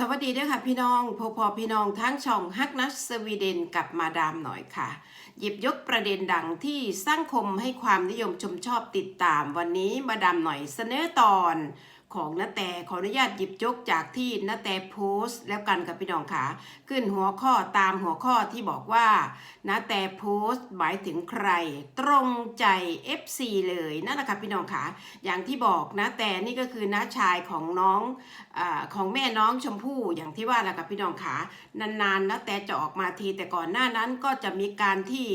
สวัสดีด้วยค่ะพี่น้องพอพอพี่น้องทั้งช่องฮักนัสสวีเดนกับมาดามหน่อยค่ะ หยิบยกประเด็นดังที่สร้างคมให้ความนิยมชมชอบติดตามวันนี้มาดามหน่อยเสนอตอน ของนาแต่ขออนุญาตหยิบยกจากที่นาแต่โพสต์ แล้วกันกับพี่น้องค่ะขึ้นหัวข้อตามหัวข้อที่บอกว่านาแต่โพสต์หมายถึงใคร ตรงใจ FC เลยนั่นแหละค่ะพี่น้องค่ะอย่างที่บอกนะแต่นี่ก็คือน้าชายของน้องอของแม่น้องชมพู่อย่างที่ว่าแหละค่ะพี่น้องขานานๆนะแต่จะออกมาทีแต่ก่อนหน้านั้นก็จะมีการที่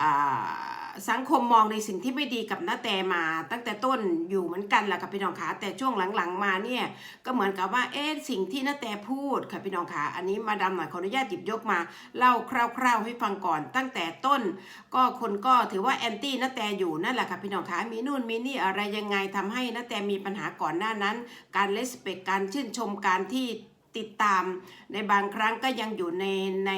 อ่า สังคมมองในสิ่งที่ไม่ดีกับน้าแต่มา ตั้งแต่ต้นอยู่เหมือนกันแหละค่ะพี่น้องขาแต่ช่วงหลังๆ มาเนี่ยก็เหมือนกับว่าเอ๊ะสิ่งที่น้าแต่พูดค่ะพี่น้องขาอันนี้มาดามหน่อยขออนุญาตหยิบยกมาเล่าคร่าว ๆ ให้ฟังก่อน ตั้งแต่ต้น ก็คนก็ถือว่าแอนตี้นาแต่อยู่นั่นแหละค่ะพี่น้องคะมีนู่นมีนี่อะไรยังไงทำให้นาแต่มีปัญหาก่อนหน้านั้น การเลสเปกการชื่นชมการที่ติดตามในบางครั้งก็ยังอยู่ในใน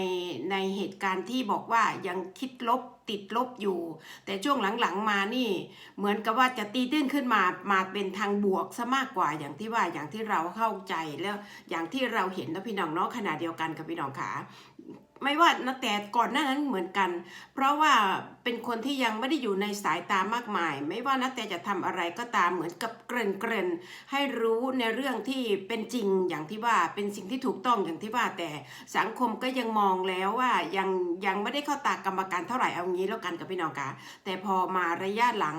ในเหตุการณ์ที่บอกว่ายังคิดลบ ติดลบอยู่ แต่ช่วงหลังๆมานี่ เหมือนกับว่าจะตีตื้นขึ้นมามาเป็นทางบวกซะมากกว่าอย่างที่ว่าอย่างที่เราเข้าใจแล้วอย่างที่เราเห็นนะพี่น้องเนาะขณะเดียวกันกับพี่น้องขา ไม่ว่านะแต่ก่อนหน้านั้นเหมือนกัน เพราะว่าเป็นคนที่ยังไม่ได้อยู่ในสายตามากมาย ไม่ว่านะแต่จะทำอะไรก็ตามเหมือนกับเกริ่นเกริ่นให้รู้ในเรื่องที่เป็นจริงอย่างที่ว่าเป็นสิ่งที่ถูกต้องอย่างที่ว่า แต่สังคมก็ยังมองแล้วว่ายังยังไม่ได้เข้าตากรรมการเท่าไหร่เอางี้แล้วกันกับพี่น้องคะแต่พอมาระยะหลัง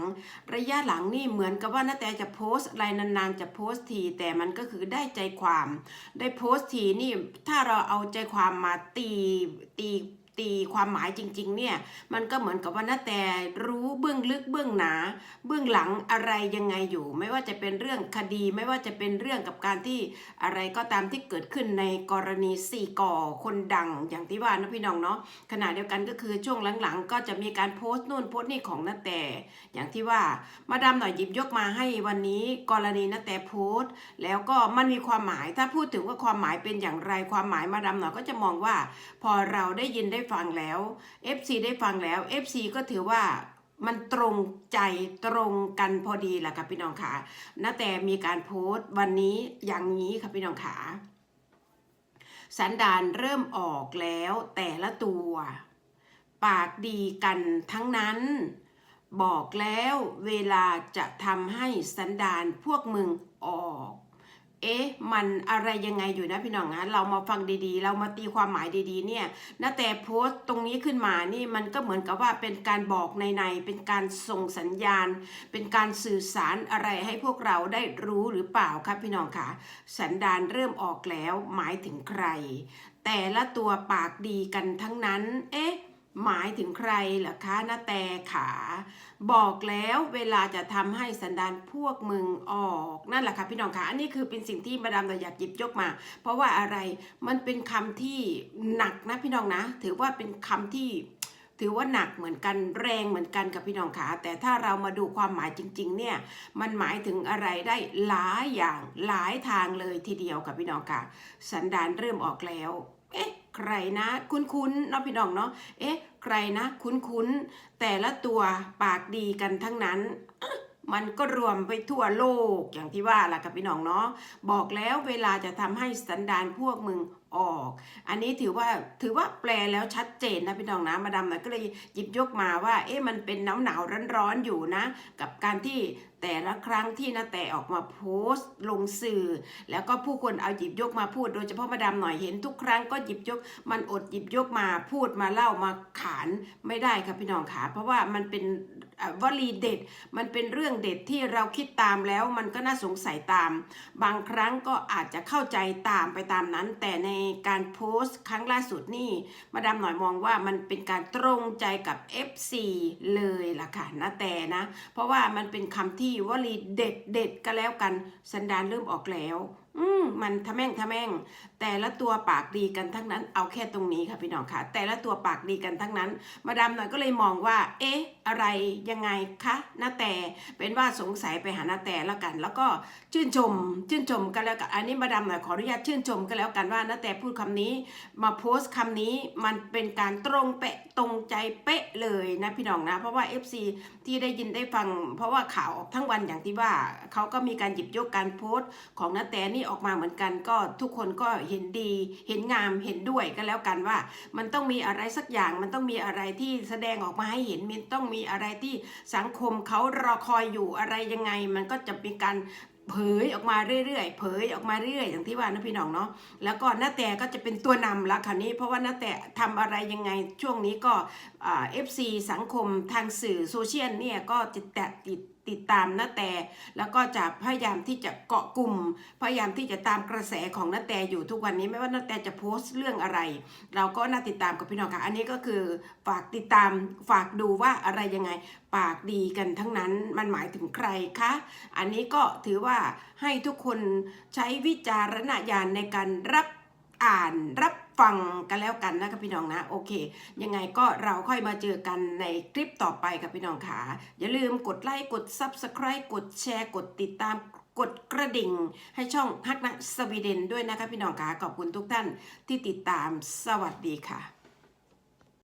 ระยะหลังนี่เหมือนกับว่านาแต่จะโพสต์อะไรนานๆจะโพสต์ที แต่มันก็คือได้ใจความ ได้โพสต์ทีนี่ถ้าเราเอาใจความมาตีตี ตีความหมายจริงๆ เนี่ยมันก็เหมือนกับว่านาแต่รู้เบื้องลึกเบื้องหนา เบื้องหลังอะไรยังไงอยู่ ไม่ว่าจะเป็นเรื่องคดี ไม่ว่าจะเป็นเรื่องกับการที่อะไรก็ตามที่เกิดขึ้นในกรณีสี่ก่อคนดังอย่างที่ว่านะพี่น้องเนาะขณะเดียวกันก็คือช่วงหลังๆ ก็จะมีการโพสต์นู่นโพสต์นี่ของนาแต่อย่างที่ว่ามาดามหน่อยหยิบยกมาให้วันนี้กรณีนาแต่โพสต์ แล้วก็มันมีความหมายถ้าพูดถึงว่าความหมายเป็นอย่างไรความหมายมาดามหน่อยก็จะมองว่า พอเราได้ยินได้ฟังแล้ว FC ได้ฟังแล้ว FC ก็ถือว่ามันตรงใจตรงกันพอดีแหละค่ะพี่น้องขานาแต่มีการโพสต์วันนี้อย่างนี้ค่ะพี่น้องขาสันดานเริ่มออกแล้วแต่ละตัว ปากดีกันทั้งนั้น บอกแล้วเวลาจะทำให้สันดานพวกมึงออก เอ๊ะ มันอะไรยังไงอยู่นะพี่น้องนะเรามาฟังดีๆ เรามาตีความหมายดีๆ เนี่ยนะแต่โพสต์ตรงนี้ขึ้นมานี่มันก็เหมือนกับว่าเป็นการบอกในๆเป็นการส่งสัญญาณ เป็นการสื่อสารอะไรให้พวกเราได้รู้หรือเปล่าครับพี่น้องคะสันดานเริ่มออกแล้วหมายถึงใคร แต่ละตัวปากดีกันทั้งนั้น เอ๊ะ หมายถึงใครเหรอคะนาแต่ขา บอกแล้วเวลาจะทำให้สันดานพวกมึงออกนั่นแหละค่ะพี่น้องคะอันนี้คือเป็นสิ่งที่มาดามเราอยากหยิบยกมา เพราะว่าอะไรมันเป็นคำที่หนักนะพี่น้องนะ ถือว่าเป็นคำที่ถือว่าหนักเหมือนกันแรงเหมือนกันกับพี่น้องขาแต่ถ้าเรามาดูความหมายจริง ๆ เนี่ยมันหมายถึงอะไรได้หลายอย่างหลายทางเลยทีเดียวกับพี่น้องค่ะสันดานเริ่มออกแล้ว เอ๊ะ ใครนะคุ้นๆเนาะพี่น้องเนาะเอ๊ะใครนะคุ้นๆแต่ละตัวปากดีกันทั้งนั้นมันก็รวมไปทั่วโลกอย่างที่ว่าล่ะกับพี่น้องเนาะบอกแล้วเวลาจะทำให้สันดานพวกมึงออก อันนี้ถือว่าถือว่าแปลแล้วชัดเจนนะพี่น้องนะมาดามหน่อยก็เลยหยิบยกมาว่า เอ๊ะมันเป็นหนาวหนาวร้อนร้อนๆอยู่นะ กับการที่ แต่ละครั้งที่นาแต่ออกมาโพสต์ลงสื่อ แล้วก็ผู้คนเอาหยิบยกมาพูด โดยเฉพาะมาดามหน่อยเห็นทุกครั้งก็หยิบยก มันอดหยิบยกมาพูดมาเล่ามาขานไม่ได้ครับพี่น้องขาเพราะว่ามันเป็นวลีเด็ด มันเป็นเรื่องเด็ดที่เราคิดตามแล้วมันก็น่าสงสัยตาม บางครั้งก็อาจจะเข้าใจตามไปตามนั้น แต่ในการโพสต์ครั้งล่าสุดนี่ มาดามหน่อยมองว่ามันเป็นการตรงใจกับ FC เลยล่ะค่ะนะแต่นะ เพราะว่ามันเป็นคำที่วลีเด็ดเด็ดก็แล้วกัน สันดานเริ่มออกแล้ว อืมมันทะแม่งทะแม่ง แต่ละตัวปากดีกันทั้งนั้น เอาแค่ตรงนี้ค่ะพี่น้องค่ะ แต่ละตัวปากดีกันทั้งนั้น มาดามหน่อยก็เลยมองว่า เอ๊ะ อะไรยังไงคะนาแต่เป็นว่าสงสัยไปหานาแต่แล้วกัน แล้วก็ชื่นชม ชื่นชมกันแล้วกันอันนี้มาดามหน่อยขออนุญาตชื่นชมกันแล้วกันว่านาแต่พูดคำนี้ มาโพสต์คำนี้มันเป็นการตรงเป๊ะตรงใจเป๊ะเลยนะพี่น้องนะ เพราะว่า FC ที่ได้ยินได้ฟัง เพราะว่าข่าวออกทั้งวันอย่างที่ว่าเขาก็มีการหยิบยกการโพสต์ของนาแต่นี่ออกมาเหมือนกันก็ทุกคนก็เห็นดี เห็นงามเห็นด้วยก็แล้วกันว่า มันต้องมีอะไรสักอย่าง มันต้องมีอะไรที่แสดงออกมาให้เห็นมันต้องมีอะไรที่สังคมเขารอคอยอยู่อะไรยังไง มันก็จะมีการเผยออกมาเรื่อยๆ เผยออกมาเรื่อยอย่างที่ว่านะพี่น้องเนาะ แล้วก็น้าแต่ก็จะเป็นตัวนำละคราวนี้ เพราะว่าน้าแต่ทำอะไรยังไงช่วงนี้ก็เอฟซีสังคมทางสื่อโซเชียลเนี่ยก็ติดแตะติด ติดตามน้าแต่ แล้วก็จะพยายามที่จะเกาะกลุ่ม พยายามที่จะตามกระแสของน้าแต่อยู่ทุกวันนี้ไม่ว่าน้าแต่จะโพสต์เรื่องอะไร เราก็น่าติดตามกับพี่น้องค่ะ อันนี้ก็คือฝากติดตามฝากดูว่าอะไรยังไง ปากดีกันทั้งนั้นมันหมายถึงใครคะอันนี้ก็ถือว่าให้ทุกคนใช้วิจารณญาณในการรับอ่านรับ ฟังกันแล้วกันนะครับพี่น้องนะโอเค ยังไงก็เราค่อยมาเจอกันในคลิปต่อไปกับพี่น้องขาอย่าลืมกดไลค์กด Subscribe กดแชร์กดติดตามกดกระดิ่งให้ช่องฮักนะสวีเดนด้วยนะคะพี่น้องขาขอบคุณทุกท่านที่ติดตามสวัสดีค่ะ